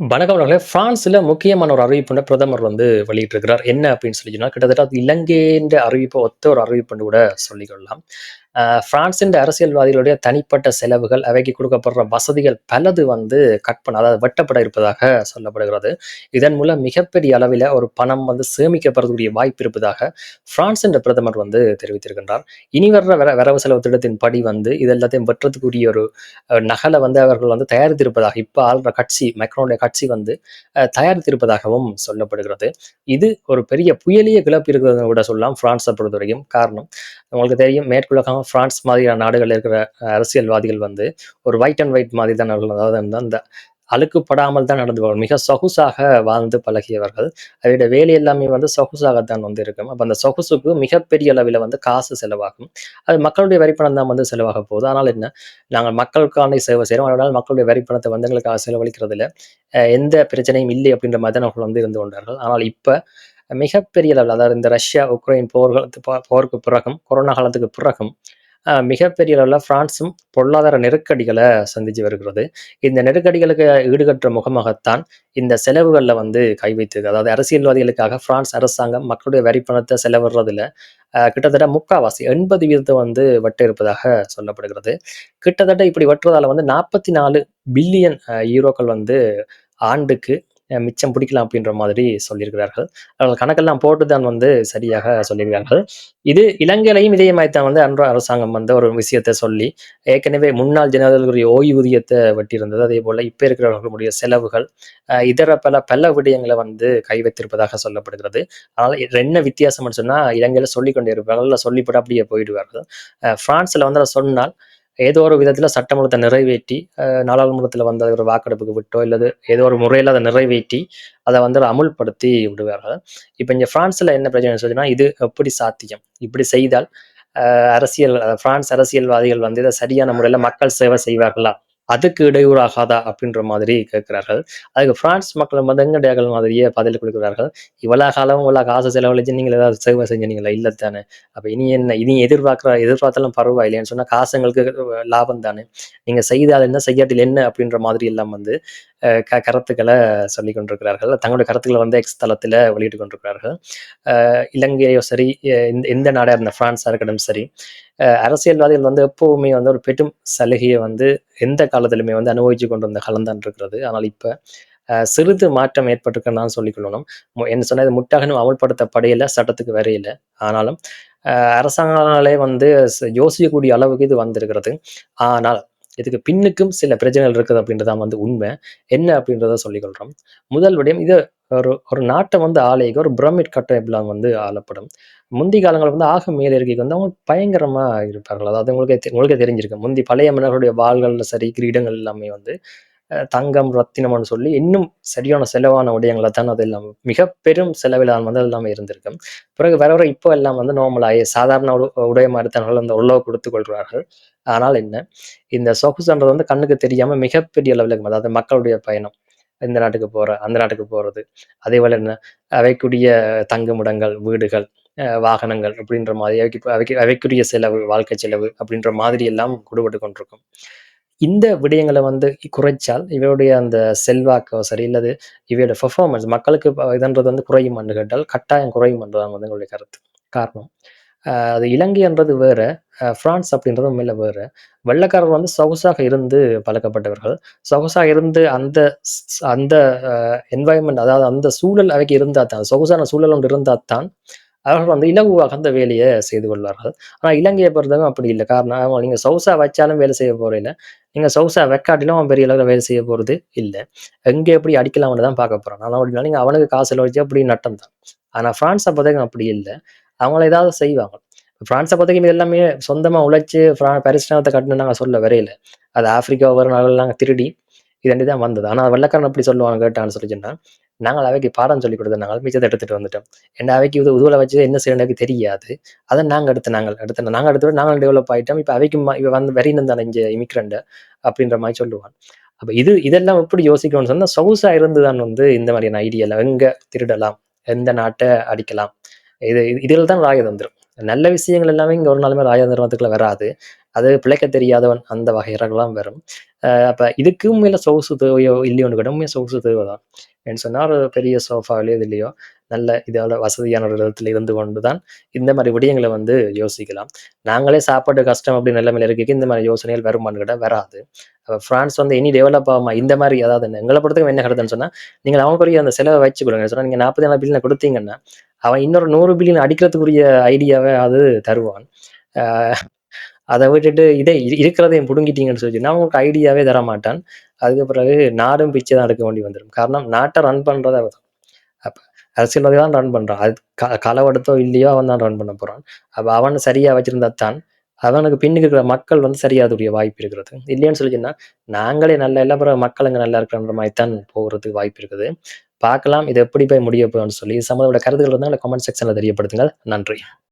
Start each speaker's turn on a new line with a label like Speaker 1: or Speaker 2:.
Speaker 1: வணக்கம் அவர்களே. பிரான்ஸ்ல முக்கியமான ஒரு அறிவிப்புன பிரதமர் வந்து வெளியிட்டிருக்கிறார். என்ன அப்படின்னு சொல்லி சொன்னா, கிட்டத்தட்ட அது இலங்கைன்ற அறிவிப்பை ஒத்த ஒரு அறிவிப்புன்னு கூட சொல்லிக்கொள்ளலாம். பிரான்சின் அரசியல்வாதிகளுடைய தனிப்பட்ட செலவுகள், அவைக்கு கொடுக்கப்படுற வசதிகள் பலது வந்து கட் பண்ண அதாவது வெட்டப்பட இருப்பதாக சொல்லப்படுகிறது. இதன் மூலம் மிகப்பெரிய அளவில ஒரு பணம் வந்து சேமிக்கப்படுறதுக்கூடிய வாய்ப்பு இருப்பதாக பிரான்ஸ் என்ற பிரதமர் வந்து தெரிவித்திருக்கின்றார். இனி வர்ற வர வரவு செலவு திட்டத்தின் படி வந்து இது எல்லாத்தையும் வெட்டுறதுக்குரிய ஒரு நகலை வந்து அவர்கள் வந்து தயாரித்திருப்பதாக இப்போ ஆள்ற கட்சி மெக்ரோனுடைய கட்சி வந்து தயாரித்திருப்பதாகவும் சொல்லப்படுகிறது. இது ஒரு பெரிய புயலிய கிளப்பி இருக்கிறதுன்னு கூட சொல்லலாம் பிரான்ஸை பொறுத்தவரைக்கும். காரணம் உங்களுக்கு தெரியும் மேற்குலகம் பிரான்ஸ் மாதிரியான நாடுகள் இருக்கிற அரசியல்வாதிகள் வந்து ஒரு ஒயிட் அண்ட் ஒயிட் மாதிரி தான் நடந்த அதாவது அந்த அந்த அழுக்குப்படாமல் தான் நடந்துக்குவார்கள். மிக சொகுசாக வாழ்ந்து பழகியவர்கள். அவருடைய வேலை எல்லாமே வந்து சொகுசாகத்தான் வந்து இருக்கும். அப்போ அந்த சொகுசுக்கு மிகப்பெரிய அளவில் வந்து காசு செலவாகும். அது மக்களுடைய வரிப்பணம் தான் வந்து செலவாக போகுது. ஆனால் என்ன, நாங்கள் மக்களுக்கான சேவை செய்கிறோம் அதனால் மக்களுடைய வரிப்பணத்தை வந்து எங்களுக்காக செலவழிக்கிறதுல எந்த பிரச்சனையும் இல்லை அப்படின்ற மாதிரி தான் அவர்கள் வந்து இருந்து கொண்டார்கள். ஆனால் இப்போ மிகப்பெரிய அளவுல அதாவது இந்த ரஷ்யா, உக்ரைன் போர்களுக்கு போருக்கு பிறகும், கொரோனா காலத்துக்கு பிறகும் மிகப்பெரிய அளவில் பிரான்சும் பொருளாதார நெருக்கடிகளை சந்திச்சு வருகிறது. இந்த நெருக்கடிகளுக்கு ஈடுகட்டுற முகமாகத்தான் இந்த செலவுகளில் வந்து கை வைத்திருக்கு. அதாவது அரசியல்வாதிகளுக்காக பிரான்ஸ் அரசாங்கம் மக்களுடைய வரி பணத்த செலவிடுறதுல கிட்டத்தட்ட முக்காவாசி 80% வந்து வெட்ட இருப்பதாக சொல்லப்படுகிறது. கிட்டத்தட்ட இப்படி வெட்டுறதால வந்து 44 பில்லியன் அ யூரோக்கள் வந்து ஆண்டுக்கு மிச்சம் பிடிக்கலாம் அப்படின்ற மாதிரி சொல்லியிருக்கிறார்கள். அவர்கள் கணக்கெல்லாம் போட்டு தான் வந்து சரியாக சொல்லியிருக்கிறார்கள். இது இலங்கையிலையும் இதே மாரி தான் வந்து அன்ற அரசாங்கம் வந்து ஒரு விஷயத்தை சொல்லி, ஏற்கனவே முன்னாள் ஜனாதிபதிகளுடைய ஓய்வூதியத்தை வெட்டியிருந்தது. அதே போல இப்ப இருக்கிறவர்களுடைய செலவுகள், இதர பல பல விடயங்களை வந்து கை வைத்திருப்பதாக சொல்லப்படுகிறது. அதனால என்ன வித்தியாசம்னு சொன்னா, இலங்கையில சொல்லிக்கொண்டே இருப்பார்கள். சொல்லிப்பட அப்படியே போயிடுவார்கள். பிரான்ஸ்ல வந்து சொன்னால், ஏதோ ஒரு விதத்தில் சட்டமூலத்த நிறைவேற்றி, நாடாளுமன்றத்தில் வந்த ஒரு வாக்கெடுப்புக்கு விட்டோ, இல்லது ஏதோ ஒரு முறையில் அதை நிறைவேற்றி, அதை வந்து அமுல்படுத்தி விடுவார்கள். இப்போ இங்கே ஃப்ரான்ஸில் என்ன பிரச்சனை சொல்லினா இது எப்படி சாத்தியம்? இப்படி செய்தால் அரசியல் பிரான்ஸ் அரசியல்வாதிகள் வந்து இதை சரியான முறையில் மக்கள் சேவை செய்வார்களா? அதுக்கு இடையூறாகாதா? அப்படின்ற மாதிரி கேட்கிறார்கள். அதுக்கு பிரான்ஸ் மக்கள் மதங்கடையார்கள் மாதிரியே பதில் கொடுக்கிறார்கள் இவ்வளோ காலம் இவ்வளோ காசு செலவழிச்சு நீங்கள் ஏதாவது சேவை செஞ்சீங்களா? இல்லை தானே. அப்போ இனி என்ன? இனி எதிர்பார்க்குற எதிர்பார்த்தாலும் பரவாயில்லைன்னு சொன்னால் காசு எங்களுக்கு லாபம் தானே. நீங்கள் செய்தால் என்ன? செய்யாட்டில் என்ன? அப்படின்ற மாதிரி எல்லாம் வந்து க கருத்துக்களை சொல்லி கொண்டிருக்கிறார்கள். தங்களுடைய கருத்துக்களை வந்து எக்ஸ் தளத்தில் வெளியிட்டு கொண்டிருக்கிறார்கள். இலங்கையோ சரி, எ எந்த எந்த இருந்த ஃப்ரான்ஸாக இருக்கட்டும் சரி, அரசியல்வாதிகள் வந்து எப்பவுமே வந்து ஒரு பெரும் சலுகையை வந்து எந்த காலத்திலுமே வந்து அனுபவிச்சு கொண்டு வந்த காலம் தான் இருக்கிறது. ஆனால் இப்போ சிறிது மாற்றம் ஏற்பட்டிருக்குன்னு நான் சொல்லிக் கொள்ளணும். என்ன சொன்னது இது அமல்படுத்த படையில சட்டத்துக்கு வரையில. ஆனாலும் அ வந்து யோசிக்கக்கூடிய அளவுக்கு இது வந்திருக்கிறது. ஆனால் இதுக்கு பின்னுக்கும் சில பிரச்சனைகள் இருக்குது அப்படின்றதான் வந்து உண்மை. என்ன அப்படின்றத சொல்லிக்கொள்கிறோம் முதல் விடயம் இது ஒரு ஒரு நாட்டை வந்து ஆலைக்கு ஒரு பிரமிட் கட்டமைப்புல வந்து ஆளப்படும். முந்தி காலங்களில் வந்து ஆக மேல இருக்கைக்கு வந்து அவங்க பயங்கரமா இருப்பார்கள். அதாவது உங்களுக்கே உங்களுக்கே தெரிஞ்சிருக்கும். முந்தி பழைய மன்னர்களுடைய வாள்கள்ல சரி, கிரீடங்கள் எல்லாமே வந்து தங்கம், ரத்தினம்னு சொல்லி இன்னும் சரியான செலவான உடையங்களை தான் அது எல்லாம் மிக பெரும் செலவிலான வந்து எல்லாமே இருந்திருக்கும். பிறகு வர வர இப்போ எல்லாம் வந்து நார்மலாகி சாதாரண உடைய மாதிரி தான் வந்து உள்ளக கொடுத்து கொள்கிறார்கள். ஆனால் என்ன, இந்த சொகுசுன்றது வந்து கண்ணுக்கு தெரியாம மிகப்பெரிய லெவலுக்கு இருக்கும். அதாவது மக்களுடைய பயணம். இந்த நாட்டுக்கு போற, அந்த நாட்டுக்கு போறது. அதேபோல என்ன அவைக்குரிய தங்குமிடங்கள், வீடுகள், வாகனங்கள் அப்படின்ற மாதிரி அவைக்கு அவைக்கு அவைக்குரிய செலவு, வாழ்க்கை செலவு அப்படின்ற மாதிரி எல்லாம் குடுபட்டு கொண்டிருக்கும். இந்த விடயங்களை வந்து குறைச்சால் இவருடைய அந்த செல்வாக்கோ சரி, இல்லது இவையோட பெர்ஃபார்மன்ஸ் மக்களுக்கு இதன்றது வந்து குறையும் என்று கேட்டால், கட்டாயம் குறையும் என்றுதான் வந்து எங்களுடைய கருத்து. காரணம், அது இலங்கைன்றது வேறு அ பிரான்ஸ் அப்படின்றது உண்மையில வேறு வெள்ளைக்காரர் வந்து சொகுசாக இருந்து பழக்கப்பட்டவர்கள். சொகுசாக இருந்து அந்த அந்த என்வாயன்மெண்ட் அதாவது அந்த சூழல் அவைக்கு இருந்தால் தான், சொகுசான சூழல் ஒன்று இருந்தால் தான், அவர்கள் வந்து இலகுவாக அந்த வேலையை செய்து கொள்வார்கள். ஆனால் இலங்கையை பொறுத்தவரை அப்படி இல்லை காரணம் நீங்கள் நீங்க சொகுசா வச்சாலும் வேலை செய்ய போறதில்ல. நீங்க சவுசா வெக்காட்டிலும் அவன் பெரிய அளவில் வேலை செய்ய போறது இல்லை எங்கே எப்படி அடிக்கலாம்னு தான் பார்க்க போறான். ஆனால் அப்படின்னா நீங்க அவனுக்கு காசு செலவழிச்சா அப்படி நட்டம் தான். ஆனா ஃப்ரான்ஸை பொறுத்தவரைக்கும் அப்படி இல்லை அவங்கள ஏதாவது செய்வாங்க. பிரான்ஸை பொறுத்தவரைக்கும் இது எல்லாமே சொந்தமா உழைச்சு பிர பாரிஸ் நகரத்த நாங்கள் சொல்ல வரையில. அது ஆப்பிரிக்கா ஒவ்வொரு நாங்கள் திருடி இதண்டி தான் வந்தது. ஆனா வெள்ளைக்காரன் எப்படி சொல்லுவாங்க கேட்டான்னு சொல்லி சொன்னா, நாங்கள் அவைக்கு பாடம் சொல்லி கொடுத்தோம் நாங்கள். மிச்சத்தை எடுத்துட்டு வந்துட்டோம். ஏன்னா அவைக்கு இது உதுவுல வச்சு என்ன செய்யணும் எனக்கு தெரியாது. அதை நாங்கள் எடுத்து நாங்கள் எடுத்து நாங்கள் எடுத்து நாங்களும் டெவலப் ஆயிட்டோம். இப்போ அவைக்கு இப்போ வந்து வெறினன் தானே இங்க இமிகிரண்ட் அப்படின்ற மாதிரி சொல்லுவான். அப்போ இது இதெல்லாம் எப்படி யோசிக்கணும்னு சொன்னா, சொகுசா இருந்து தான் வந்து இந்த மாதிரியான ஐடியால எங்க திருடலாம், எந்த நாட்டை அடிக்கலாம். இது இதில் தான் ராயதந்திரம். நல்ல விஷயங்கள் எல்லாமே இங்க ஒரு நாளுமே ராஜதந்திரத்துக்குள்ள வராது. அது பிழைக்க தெரியாதவன் அந்த வகையறலாம் வரும் அப்போ இதுக்கும் மேலே சொகுசு தேவையோ இல்லையோன்னு கேட்டால் உண்மையாக சொகுசு தேவை தான் ஏன்னு சொன்னால் ஒரு பெரிய சோஃபாவிலையோ இது இல்லையோ நல்ல இதோட வசதியான ஒரு இடத்துல இருந்து கொண்டு தான் இந்த மாதிரி விடயங்களை வந்து யோசிக்கலாம். நாங்களே சாப்பாடு கஷ்டம் அப்படி நிலைமையில இருக்க இந்த மாதிரி யோசனைகள் வருமானு கேட்டால் வராது. அப்ப பிரான்ஸ் வந்து இனி டெவலப் ஆகுமா? இந்த மாதிரி அதாவது எங்களை பொறுத்தவரைக்கும் என்ன கருதுன்னு சொன்னால் நீங்கள் அவங்களுக்குரிய அந்த செலவை வச்சு கொடுங்க சொன்னால் நீங்கள் நாற்பத்தி நாலு பில்லியன் கொடுத்தீங்கன்னா அவன் இன்னொரு நூறு பில்லியன் அடிக்கிறதுக்குரிய ஐடியாவை அது தருவான். ஆஹ் அதை விட்டுட்டு இதே இருக்கிறதையும் பிடுங்கிட்டீங்கன்னு சொல்லி நான் அவங்களுக்கு ஐடியாவே தர மாட்டான் அதுக்கு பிறகு நாடும் பிச்சை தான் எடுக்க வேண்டி வந்துடும் காரணம் நாட்டை ரன் பண்ணுறது அவன் அப்போ அரசியல்வாதி தான் ரன் பண்ணுறான் அது க களவெடுத்தோ இல்லையோ அவன் தான் ரன் பண்ண போகிறான் அப்போ அவன் சரியாக வச்சிருந்தா தான் அவனுக்கு பின்னுக்கு இருக்கிற மக்கள் வந்து சரியாதுடைய வாய்ப்பு இருக்கிறது. இல்லைன்னு சொல்லி நாங்களே நல்ல எல்லா பிறகு மக்கள் அங்கே நல்லா இருக்கிறன்ற மாதிரி தான் போகிறதுக்கு வாய்ப்பு இருக்குது. பார்க்கலாம் இது எப்படி போய் முடிய போகணும்னு சொல்லி இது கருத்துக்கள் இருந்தால் கமெண்ட் செக்ஷனில் தெரியப்படுத்துங்கள். நன்றி.